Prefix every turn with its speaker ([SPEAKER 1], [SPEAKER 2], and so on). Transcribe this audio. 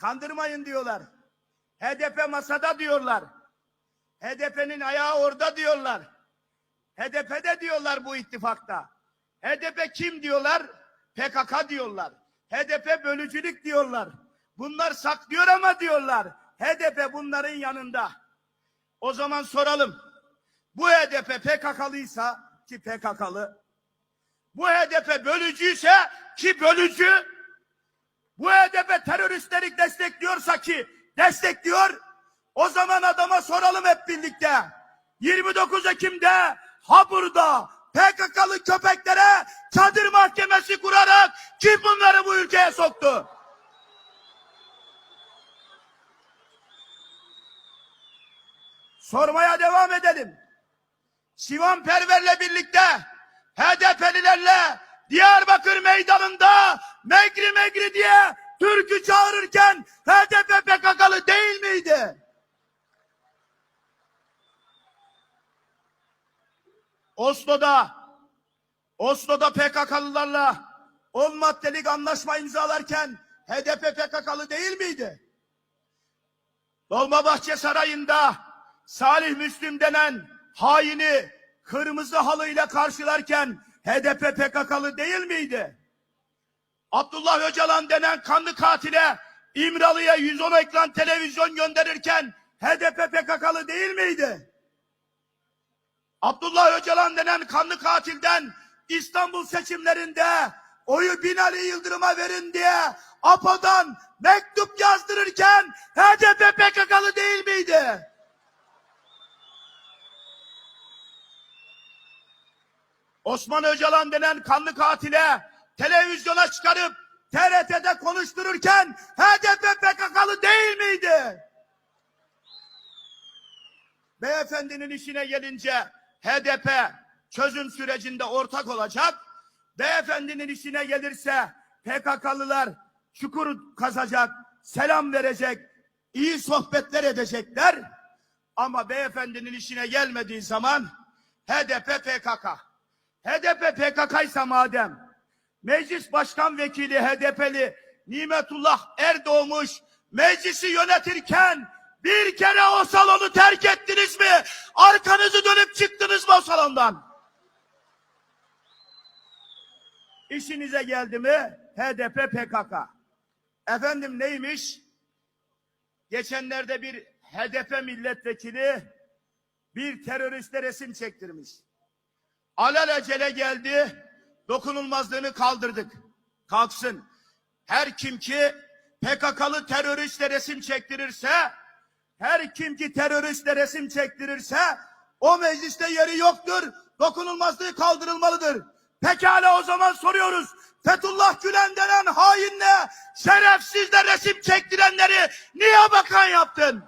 [SPEAKER 1] Kandırmayın diyorlar. HDP masada diyorlar. HDP'nin ayağı orada diyorlar. HDP'de diyorlar bu ittifakta. HDP kim diyorlar? PKK diyorlar. HDP bölücülük diyorlar. Bunlar saklıyor ama diyorlar. HDP bunların yanında. O zaman soralım. Bu HDP PKK'lıysa ki PKK'lı. Bu HDP bölücüyse ki bölücü. Bu HDP teröristleri destekliyorsa ki destekliyor. O zaman adama soralım hep birlikte. 29 Ekim'de Habur'da PKK'lı köpeklere çadır mahkemesi kurarak kim bunları bu ülkeye soktu? Sormaya devam edelim. Sivan Perver'le birlikte HDP'lilerle Diyarbakır meydanında Megri Megri diye türkü çağırırken HDP PKK'lı değil miydi? Oslo'da Oslo'da PKK'lılarla 10 maddelik anlaşma imzalarken HDP PKK'lı değil miydi? Dolmabahçe Sarayı'nda Salih Müslüm denen haini kırmızı halıyla karşılarken HDP PKK'lı değil miydi? Abdullah Öcalan denen kanlı katile İmralı'ya 110 ekran televizyon gönderirken HDP PKK'lı değil miydi? Abdullah Öcalan denen kanlı katilden İstanbul seçimlerinde oyu Binali Yıldırım'a verin diye APO'dan mektup yazdırırken HDP PKK'lı değil miydi? Osman Öcalan denen kanlı katile televizyona çıkarıp TRT'de konuştururken HDP PKK'lı değil miydi? Beyefendinin işine gelince HDP çözüm sürecinde ortak olacak. Beyefendinin işine gelirse PKK'lılar çukur kazacak, selam verecek, iyi sohbetler edecekler. Ama beyefendinin işine gelmediği zaman HDP PKK. HDP PKK ise madem meclis başkan vekili HDP'li Nimetullah Erdoğmuş meclisi yönetirken bir kere o salonu terk ettiniz mi? Arkanızı dönüp çıktınız mı o salondan? İşinize geldi mi HDP PKK. Efendim neymiş? Geçenlerde bir HDP milletvekili bir teröriste resim çektirmiş. Alelacele geldi, dokunulmazlığını kaldırdık. Kalksın. Her kim ki PKK'lı teröristle resim çektirirse, her kim ki teröristle resim çektirirse, o mecliste yeri yoktur, dokunulmazlığı kaldırılmalıdır. Pekala o zaman soruyoruz. Fethullah Gülen denen hainle şerefsizle resim çektirenleri niye bakan yaptın?